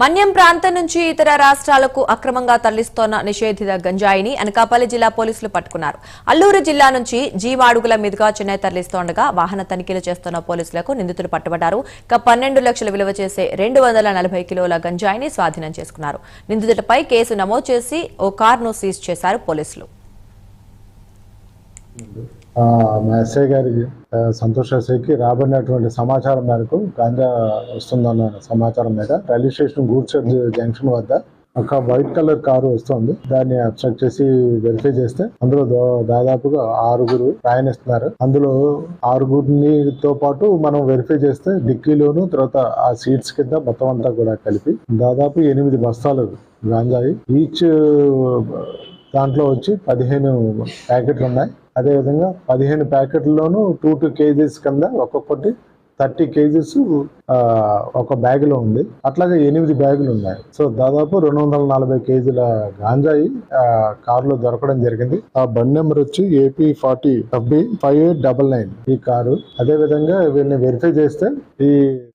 మన్యం ప్రాంతం నుంచి ఇతర రాష్ట్రాలకు అక్రమంగా తరలిస్తోన్న నిషేధిత గంజాయిని అనకాపల్లి జిల్లా పోలీసులు పట్టుకున్నారు. అల్లూరు జిల్లా నుంచి జీవాడుగుల మీదుగా చెన్నై తరలిస్తోండగా వాహన తనిఖీలు చేస్తున్న పోలీసులకు నిందితులు పట్టుబడ్డారు. ఇక పన్నెండు లక్షలు విలువ చేసే రెండు వందల నలభై కిలోల గంజాయిని స్వాధీనం చేసుకున్నారు. నిందితులపై కేసు నమోదు చేసి ఓ కారును సీజ్ చేశారు పోలీసులు. ఎస్ఐ గారికి సంతోష్ ఎస్ఐకి రాబడినటువంటి సమాచారం మేరకు గాంజా వస్తుందన్న సమాచారం మీద రైల్వే స్టేషన్ గూడ్స్ జంక్షన్ వద్ద ఒక వైట్ కలర్ కారు వస్తుంది. దాన్ని అబ్స్ట్రక్ట్ చేసి వెరిఫై చేస్తే అందులో దాదాపుగా ఆరుగురు ప్రయాణిస్తున్నారు. అందులో ఆరుగురిని తో పాటు మనం వెరిఫై చేస్తే డిక్కీలోను తర్వాత ఆ సీట్స్ కింద మొత్తం అంతా కూడా కలిపి దాదాపు ఎనిమిది బస్తాలు గాంజాయి. ఈచ్ దాంట్లో వచ్చి పదిహేను ప్యాకెట్లు ఉన్నాయి. అదేవిధంగా పదిహేను ప్యాకెట్లలోనూ టూ టూ కేజీస్ కింద ఒక్కొక్కటి థర్టీ కేజీస్ ఒక బ్యాగులో ఉంది. అట్లాగే ఎనిమిది బ్యాగులు ఉన్నాయి. సో దాదాపు రెండు వందల నలభై కేజీల గాంజాయి కారులో దొరకడం జరిగింది. ఆ బండి నెంబర్ వచ్చి AP forty FB five eight double nine ఈ కారు. అదే విధంగా వీళ్ళని వెరిఫై చేస్తే ఈ